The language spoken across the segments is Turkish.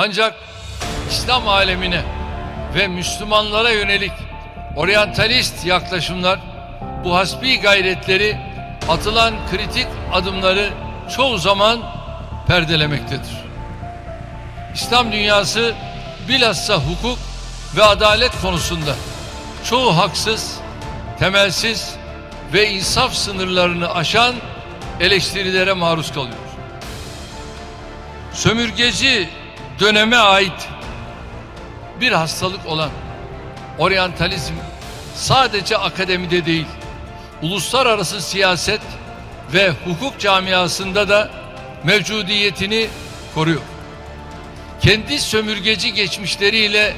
Ancak İslam alemine ve Müslümanlara yönelik oryantalist yaklaşımlar bu hasbi gayretleri atılan kritik adımları çoğu zaman perdelemektedir. İslam dünyası bilhassa hukuk ve adalet konusunda çoğu haksız, temelsiz ve insaf sınırlarını aşan eleştirilere maruz kalıyor. Sömürgeci döneme ait bir hastalık olan oryantalizm sadece akademide değil, uluslararası siyaset ve hukuk camiasında da mevcudiyetini koruyor. Kendi sömürgeci geçmişleriyle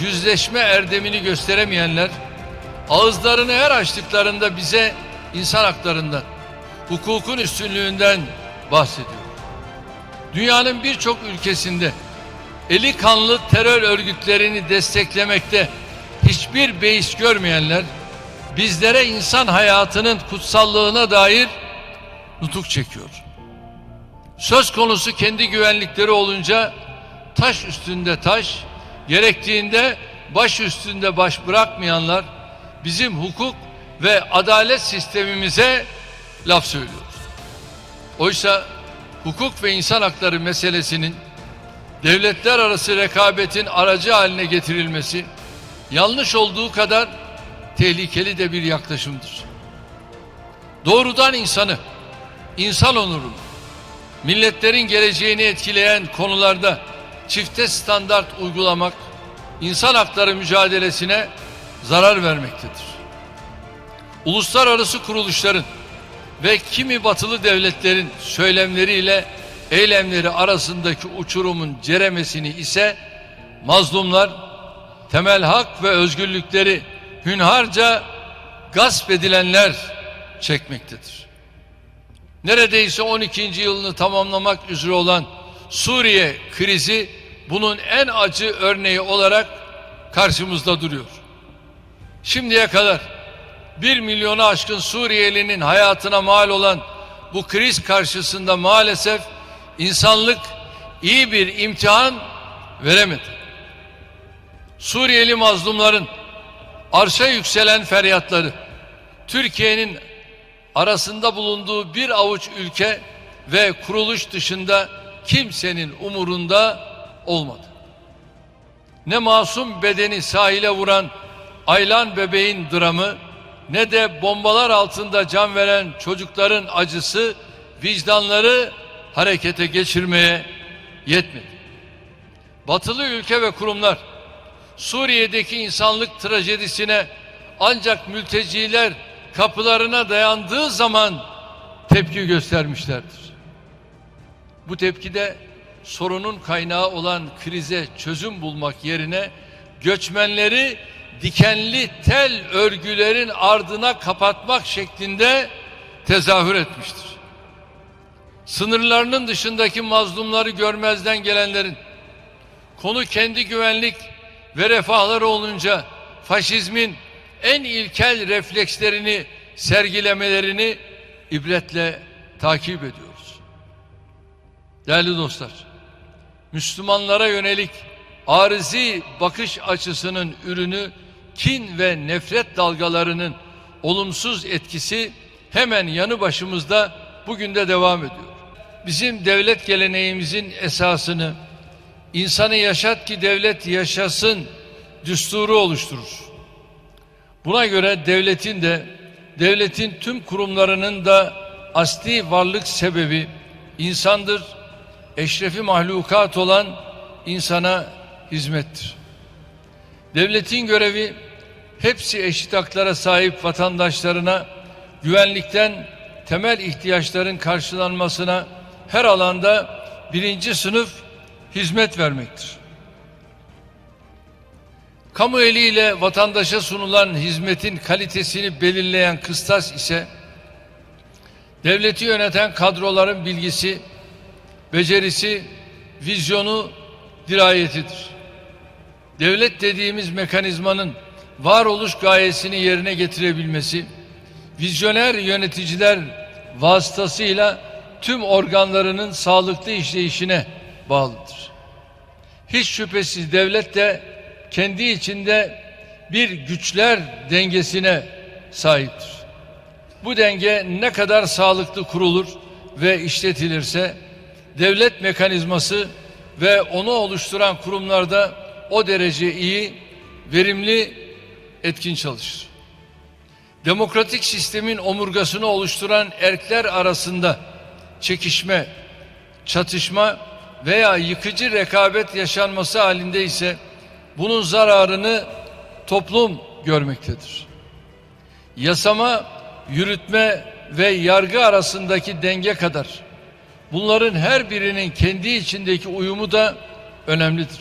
yüzleşme erdemini gösteremeyenler ağızlarını her açtıklarında bize insan haklarından, hukukun üstünlüğünden bahsediyor. Dünyanın birçok ülkesinde eli kanlı terör örgütlerini desteklemekte hiçbir beis görmeyenler bizlere insan hayatının kutsallığına dair nutuk çekiyor. Söz konusu kendi güvenlikleri olunca taş üstünde taş, gerektiğinde baş üstünde baş bırakmayanlar bizim hukuk ve adalet sistemimize laf söylüyor. Oysa hukuk ve insan hakları meselesinin devletler arası rekabetin aracı haline getirilmesi yanlış olduğu kadar tehlikeli de bir yaklaşımdır. Doğrudan insanı, insan onurunu, milletlerin geleceğini etkileyen konularda çifte standart uygulamak insan hakları mücadelesine zarar vermektedir. Uluslararası kuruluşların ve kimi batılı devletlerin söylemleriyle eylemleri arasındaki uçurumun ceremesini ise mazlumlar temel hak ve özgürlükleri hünharca gasp edilenler çekmektedir. Neredeyse 12. yılını tamamlamak üzere olan Suriye krizi bunun en acı örneği olarak karşımızda duruyor. Şimdiye kadar 1 milyonu aşkın Suriyelinin hayatına mal olan bu kriz karşısında maalesef insanlık iyi bir imtihan veremedi. Suriyeli mazlumların arşa yükselen feryatları Türkiye'nin arasında bulunduğu bir avuç ülke ve kuruluş dışında kimsenin umurunda olmadı. Ne masum bedeni sahile vuran Aylan bebeğin dramı ne de bombalar altında can veren çocukların acısı vicdanları harekete geçirmeye yetmedi. Batılı ülke ve kurumlar Suriye'deki insanlık trajedisine ancak mülteciler kapılarına dayandığı zaman tepki göstermişlerdir. Bu tepkide sorunun kaynağı olan krize çözüm bulmak yerine göçmenleri dikenli tel örgülerin ardına kapatmak şeklinde tezahür etmiştir. Sınırlarının dışındaki mazlumları görmezden gelenlerin konu kendi güvenlik ve refahları olunca faşizmin en ilkel reflekslerini sergilemelerini ibretle takip ediyoruz. Değerli dostlar, Müslümanlara yönelik arizi bakış açısının ürünü kin ve nefret dalgalarının olumsuz etkisi hemen yanı başımızda bugün de devam ediyor. Bizim devlet geleneğimizin esasını insanı yaşat ki devlet yaşasın düsturu oluşturur. Buna göre devletin de devletin tüm kurumlarının da asli varlık sebebi insandır. Eşrefi mahlukat olan insana hizmettir. Devletin görevi hepsi eşit haklara sahip vatandaşlarına güvenlikten temel ihtiyaçların karşılanmasına her alanda birinci sınıf hizmet vermektir. Kamu eliyle vatandaşa sunulan hizmetin kalitesini belirleyen kıstas ise devleti yöneten kadroların bilgisi, becerisi, vizyonu, dirayetidir. Devlet dediğimiz mekanizmanın varoluş gayesini yerine getirebilmesi, vizyoner yöneticiler vasıtasıyla tüm organlarının sağlıklı işleyişine bağlıdır. Hiç şüphesiz devlet de kendi içinde bir güçler dengesine sahiptir. Bu denge ne kadar sağlıklı kurulur ve işletilirse devlet mekanizması ve onu oluşturan kurumlarda o derece iyi, verimli, etkin çalışır. Demokratik sistemin omurgasını oluşturan erkler arasında çekişme, çatışma veya yıkıcı rekabet yaşanması halinde ise bunun zararını toplum görmektedir. Yasama, yürütme ve yargı arasındaki denge kadar bunların her birinin kendi içindeki uyumu da önemlidir.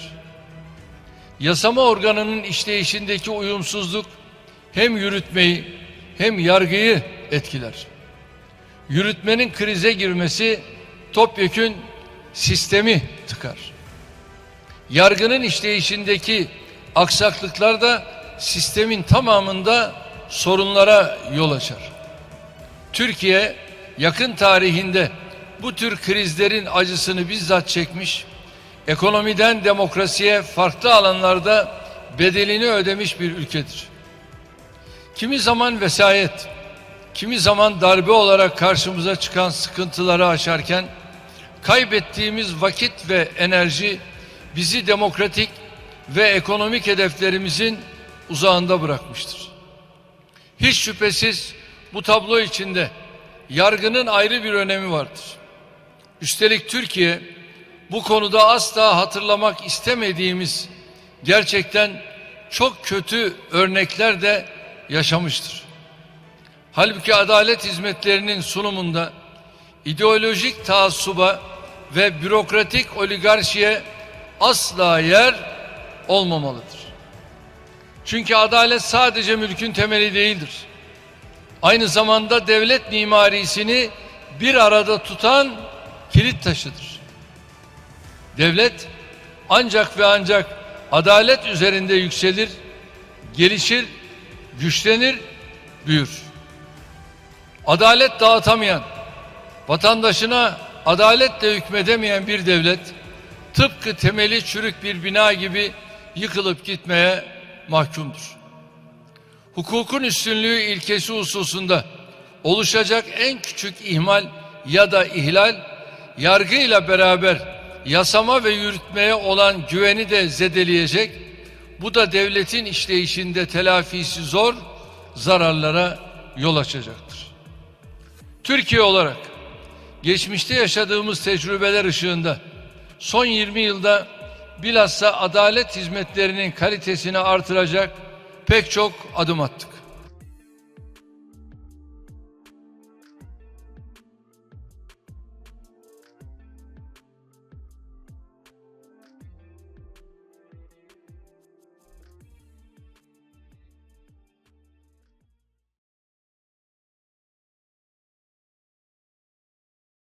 Yasama organının işleyişindeki uyumsuzluk hem yürütmeyi hem yargıyı etkiler. Yürütmenin krize girmesi topyekün sistemi tıkar. Yargının işleyişindeki aksaklıklar da sistemin tamamında sorunlara yol açar. Türkiye yakın tarihinde bu tür krizlerin acısını bizzat çekmiş, ekonomiden demokrasiye farklı alanlarda bedelini ödemiş bir ülkedir. Kimi zaman vesayet, kimi zaman darbe olarak karşımıza çıkan sıkıntıları aşarken kaybettiğimiz vakit ve enerji bizi demokratik ve ekonomik hedeflerimizin uzağında bırakmıştır. Hiç şüphesiz bu tablo içinde yargının ayrı bir önemi vardır. Üstelik Türkiye bu konuda asla hatırlamak istemediğimiz gerçekten çok kötü örnekler de yaşamıştır. Halbuki adalet hizmetlerinin sunumunda ideolojik taassuba ve bürokratik oligarşiye asla yer olmamalıdır. Çünkü adalet sadece mülkün temeli değildir. Aynı zamanda devlet mimarisini bir arada tutan kilit taşıdır. Devlet ancak ve ancak adalet üzerinde yükselir, gelişir, güçlenir, büyür. Adalet dağıtamayan, vatandaşına adaletle hükmedemeyen bir devlet tıpkı temeli çürük bir bina gibi yıkılıp gitmeye mahkumdur. Hukukun üstünlüğü ilkesi hususunda oluşacak en küçük ihmal ya da ihlal yargıyla beraber yasama ve yürütmeye olan güveni de zedeleyecek. Bu da devletin işleyişinde telafisi zor zararlara yol açacaktır. Türkiye olarak geçmişte yaşadığımız tecrübeler ışığında son 20 yılda bilhassa adalet hizmetlerinin kalitesini artıracak pek çok adım attık.